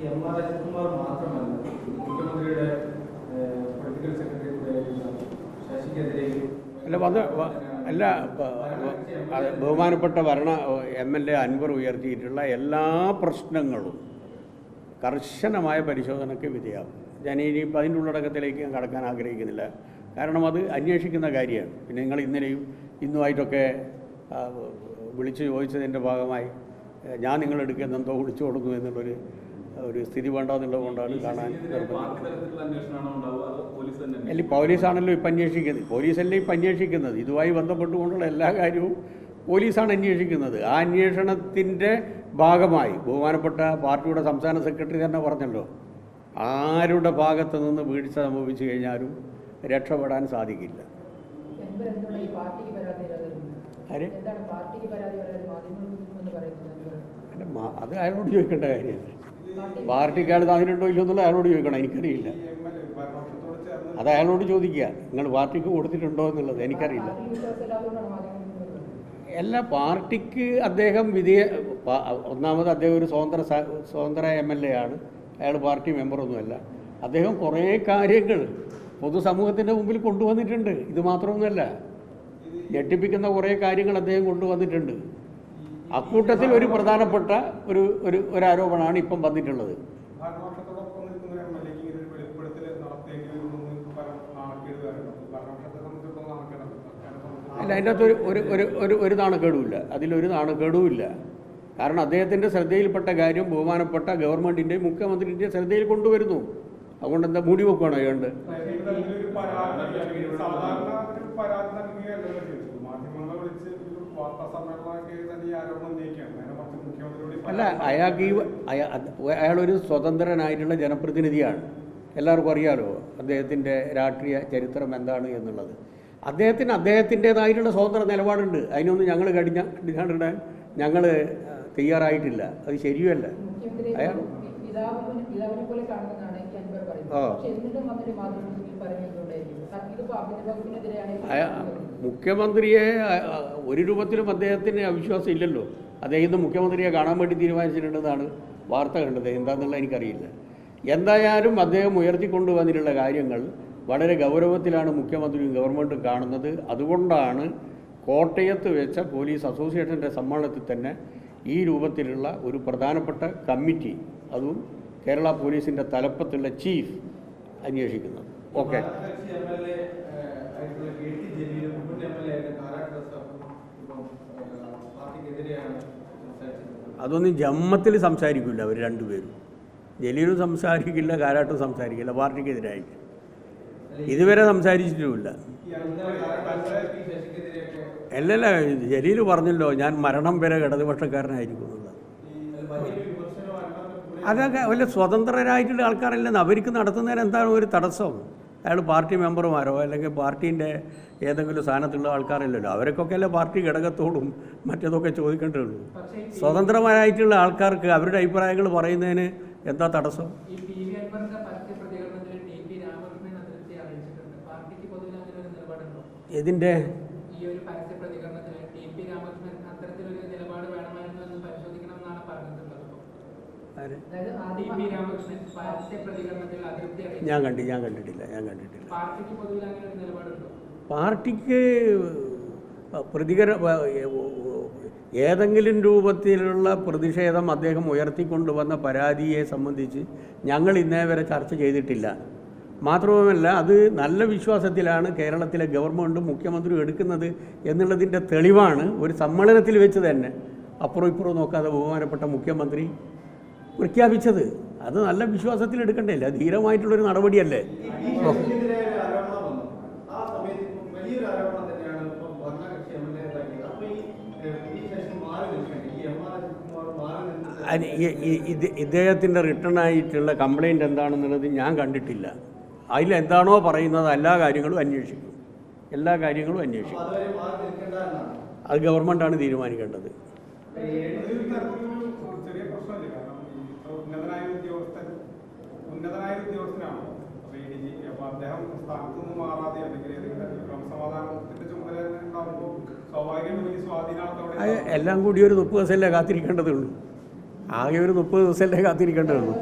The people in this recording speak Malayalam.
ഈ എം ആർ അജിത്കുമാർ മാത്രമല്ല മുഖ്യമന്ത്രിയുടെ പൊളിറ്റിക്കൽ സെക്രട്ടറി ശശിക്കെതിരെയും അല്ല വന്ന് അല്ല ബഹുമാനപ്പെട്ട ഭരണ എം എൽ എ അൻവർ ഉയർത്തിയിട്ടുള്ള എല്ലാ പ്രശ്നങ്ങളും കർശനമായ പരിശോധനയ്ക്ക് വിധേയമാകും ഞാൻ ഇനിയിപ്പോൾ അതിന്റെ ഉള്ളടക്കത്തിലേക്ക് ഞാൻ കടക്കാൻ ആഗ്രഹിക്കുന്നില്ല. കാരണം അത് അന്വേഷിക്കുന്ന കാര്യമാണ്. പിന്നെ നിങ്ങൾ ഇന്നലെയും ഇന്നുമായിട്ടൊക്കെ വിളിച്ച് ചോദിച്ചതിന്റെ ഭാഗമായി ഞാൻ നിങ്ങളെടുക്കുന്ന എന്തോ വിളിച്ചു കൊടുക്കുന്നു എന്നുള്ളൊരു ഒരു സ്ഥിതി വേണ്ടെന്നുള്ളത് കൊണ്ടാണ് കാണാൻ അല്ല പോലീസാണല്ലോ ഇപ്പം അന്വേഷിക്കുന്നത്. പോലീസല്ലേ ഇപ്പം അന്വേഷിക്കുന്നത്. ഇതുമായി ബന്ധപ്പെട്ടുകൊണ്ടുള്ള എല്ലാ കാര്യവും പോലീസാണ് അന്വേഷിക്കുന്നത്. ആ അന്വേഷണത്തിന്റെ ഭാഗമായി ബഹുമാനപ്പെട്ട പാർട്ടിയുടെ സംസ്ഥാന സെക്രട്ടറി തന്നെ പറഞ്ഞല്ലോ ആരുടെ ഭാഗത്ത് നിന്ന് വീഴ്ച സംഭവിച്ചു കഴിഞ്ഞാലും രക്ഷപ്പെടാൻ സാധിക്കില്ല? ആര്? അത് അയാളോട് ചോദിക്കേണ്ട കാര്യമല്ല. പാർട്ടിക്കാർ അതിനുണ്ടോ ഇല്ലയോ എന്നുള്ളത് അയാളോട് ചോദിക്കണം. എനിക്കറിയില്ല. അത് അയാളോട് ചോദിക്കുക. നിങ്ങൾ പാർട്ടിക്ക് കൊടുത്തിട്ടുണ്ടോ എന്നുള്ളത് എനിക്കറിയില്ല. പാർട്ടി. എല്ലാ പാർട്ടിക്ക് അദ്ദേഹം വിധേയ ഒന്നാമത് അദ്ദേഹം ഒരു സ്വതന്ത്ര സ്വതന്ത്ര എം എൽ എ ആണ് അയാൾ പാർട്ടി മെമ്പറൊന്നുമല്ല. അദ്ദേഹം കുറേ കാര്യങ്ങൾ പൊതുസമൂഹത്തിന്റെ മുമ്പിൽ കൊണ്ടുവന്നിട്ടുണ്ട്. ഇത് മാത്രമൊന്നുമല്ല ഞെട്ടിപ്പിക്കുന്ന കുറേ കാര്യങ്ങൾ അദ്ദേഹം കൊണ്ടുവന്നിട്ടുണ്ട്. അക്കൂട്ടത്തിൽ ഒരു പ്രധാനപ്പെട്ട ഒരു ഒരു ഒരു ആരോപണമാണ് ഇപ്പം വന്നിട്ടുള്ളത്. അല്ല അതിന്റെ അകത്ത് ഒരു ഒരു ഒരു ഒരു നാണക്കേടുമില്ല. അതിലൊരു നാണക്കേടുമില്ല. കാരണം അദ്ദേഹത്തിന്റെ ശ്രദ്ധയിൽപ്പെട്ട കാര്യം ബഹുമാനപ്പെട്ട ഗവൺമെന്റിന്റെ മുഖ്യമന്ത്രിന്റെ ശ്രദ്ധയിൽ കൊണ്ടുവരുന്നു. അതുകൊണ്ട് എന്താ മൂടി വെക്കുകയാണോ അതുകൊണ്ട് അല്ല അയാൾക്ക് ഈ അയാളൊരു സ്വതന്ത്രനായിട്ടുള്ള ജനപ്രതിനിധിയാണ്. എല്ലാവർക്കും അറിയാലോ അദ്ദേഹത്തിന്റെ രാഷ്ട്രീയ ചരിത്രം എന്താണ് എന്നുള്ളത്. അദ്ദേഹത്തിന് അദ്ദേഹത്തിന്റെതായിട്ടുള്ള സ്വതന്ത്ര നിലപാടുണ്ട്. അതിനൊന്നും ഞങ്ങൾ കടിഞ്ഞ കടിഞ്ഞാണ്ടിടാൻ ഞങ്ങൾ തയ്യാറായിട്ടില്ല. അത് ശരിയല്ല. അയാൾ പിതാവിനെ മുഖ്യമന്ത്രിയെ ഒരു രൂപത്തിലും അദ്ദേഹത്തിന് അവിശ്വാസം ഇല്ലല്ലോ അദ്ദേഹം മുഖ്യമന്ത്രിയെ കാണാൻ വേണ്ടി തീരുമാനിച്ചിട്ടുണ്ടെന്നാണ് വാർത്ത കണ്ടത് എന്താണെന്നുള്ള എനിക്കറിയില്ല എന്തായാലും അദ്ദേഹം ഉയർത്തിക്കൊണ്ടുവന്നിട്ടുള്ള കാര്യങ്ങൾ വളരെ ഗൗരവത്തിലാണ് മുഖ്യമന്ത്രിയും ഗവൺമെന്റും കാണുന്നത് അതുകൊണ്ടാണ് കോട്ടയത്ത് വെച്ച പോലീസ് അസോസിയേഷന്റെ സമ്മേളനത്തിൽ തന്നെ ഈ രൂപത്തിലുള്ള ഒരു പ്രധാനപ്പെട്ട കമ്മിറ്റി അതും കേരള പോലീസിന്റെ തലപ്പത്തുള്ള ചീഫ് അന്വേഷിക്കുന്നത് ഓക്കെ ഭരണകക്ഷി എം എൽ എ ആയിട്ടുള്ള കെ ടി ജലീലും മുൻ എം എൽ എ ആയിട്ട് കാരാട്ട് റസാഖും ഇപ്പം ഏഹ്, പാർട്ടിക്കെതിരെയാണ് സംസാരിച്ചിട്ടുള്ളത് അതൊന്നും ജമ്മത്തിൽ സംസാരിക്കില്ല അവർ രണ്ടുപേരും. ജലീലും സംസാരിക്കില്ല കാരാട്ടും സംസാരിക്കില്ല പാർട്ടിക്കെതിരായി. ഇതുവരെ സംസാരിച്ചിട്ടുമില്ല. അല്ലല്ല ജലീൽ പറഞ്ഞല്ലോ ഞാൻ മരണം വരെ ഇടതുപക്ഷക്കാരനായിരിക്കും എന്നുള്ളത്. അതൊക്കെ വല്ല സ്വതന്ത്രരായിട്ടുള്ള ആൾക്കാരല്ലെന്ന് അവർക്ക് നടത്തുന്നതിന് എന്താണ് ഒരു തടസ്സം? അയാൾ പാർട്ടി മെമ്പർമാരോ അല്ലെങ്കിൽ പാർട്ടീന്റെ ഏതെങ്കിലും സ്ഥാനത്തുള്ള ആൾക്കാരല്ലല്ലോ. അവർക്കൊക്കെ അല്ലേ പാർട്ടി ഘടകത്തോടും മറ്റേതൊക്കെ ചോദിക്കേണ്ടതുള്ളൂ. സ്വതന്ത്രമായിട്ടുള്ള ആൾക്കാർക്ക് അവരുടെ അഭിപ്രായങ്ങൾ പറയുന്നതിന് എന്താ തടസ്സം? ഈ ഞാൻ കണ്ടി ഞാൻ കണ്ടിട്ടില്ല ഞാൻ കണ്ടിട്ടില്ല. പാർട്ടിക്ക് പ്രതികര ഏതെങ്കിലും രൂപത്തിലുള്ള പ്രതിഷേധം അദ്ദേഹം ഉയർത്തിക്കൊണ്ടുവന്ന പരാതിയെ സംബന്ധിച്ച് ഞങ്ങൾ ഇന്നേ വരെ ചർച്ച ചെയ്തിട്ടില്ല. മാത്രവുമല്ല അത് നല്ല വിശ്വാസത്തിലാണ് കേരളത്തിലെ ഗവൺമെന്റും മുഖ്യമന്ത്രിയും എടുക്കുന്നത് എന്നുള്ളതിന്റെ തെളിവാണ് ഒരു സമ്മേളനത്തിൽ വെച്ച് തന്നെ. അപ്പുറം ഇപ്പുറം നോക്കാതെ ബഹുമാനപ്പെട്ട മുഖ്യമന്ത്രി പ്രഖ്യാപിച്ചത്. അത് നല്ല വിശ്വാസത്തിൽ എടുക്കണ്ടേ? അല്ല ധീരമായിട്ടുള്ളൊരു നടപടിയല്ലേ? ഇദ്ദേഹത്തിന്റെ റിട്ടേൺ ആയിട്ടുള്ള കംപ്ലൈന്റ് എന്താണെന്നുള്ളത് ഞാൻ കണ്ടിട്ടില്ല. അതിലെന്താണോ പറയുന്നത് എല്ലാ കാര്യങ്ങളും അന്വേഷിക്കും. എല്ലാ കാര്യങ്ങളും അന്വേഷിക്കും. അത് ഗവൺമെന്റാണ് തീരുമാനിക്കേണ്ടത്. ഉന്നതനായ ഉദ്യോഗസ്ഥൻ ഉന്നതനായ ഉദ്യോഗസ്ഥനാണ്. അപ്പൊ ഈ ഡി ജി അപ്പൊ അദ്ദേഹം സ്ഥാനത്ത് നിന്ന് മാറാതെ അല്ലെങ്കിൽ ഏതെങ്കിലും ക്രമസമാധാനത്തിന്റെ ചുമതല ഉണ്ടാകുമ്പോൾ സ്വാഭാവികമായിട്ടും അത് എല്ലാം കൂടി ഒരു മുപ്പത് ദിവസമല്ലേ കാത്തിരിക്കേണ്ടതുള്ളൂ? ആകെ ഒരു മുപ്പത് ദിവസമല്ലേ കാത്തിരിക്കേണ്ടതുള്ളൂ?